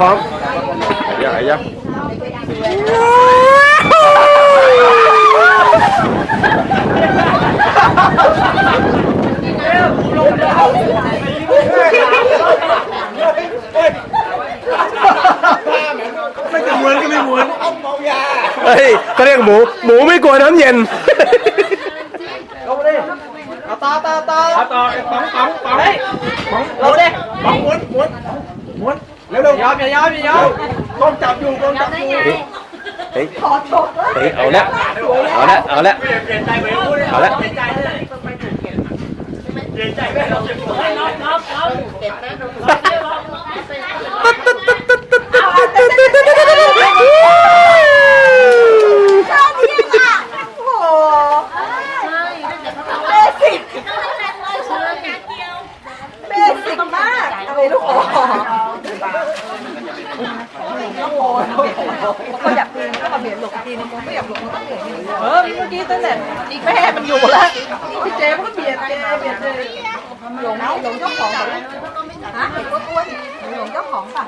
พร้อมอย่าอย่าไม่จะม้วนก็ไม่ม้วนเฮ้ยเขาเรียกหมู หมูไม่กลัวน้ำเย็น เอาต่อต่อต่อเอาต่อป๋องป๋องป๋องป๋องเราดิป๋องม้วนม้วนม้วน เร็วเร็วยอมอย่ายอมอย่ายอมต้องจับอยู่ต้องจับอยู่เฮ้ยเฮ้ยเอาละเอาละเอาละเอาละเบสิกเบสิกมากอะไรลูกโป่ง ก็อยากปีนก็มาเบียดหลบทีนึงไม่อยากหลบมันต้องเบียดเออเมื่อกี้ตั้งแต่แม่มันอยู่แล้วพี่เจมันก็เบียดเจเบียดเจหลงหลงเจ้าของป่ะฮะหลงเจ้าของป่ะ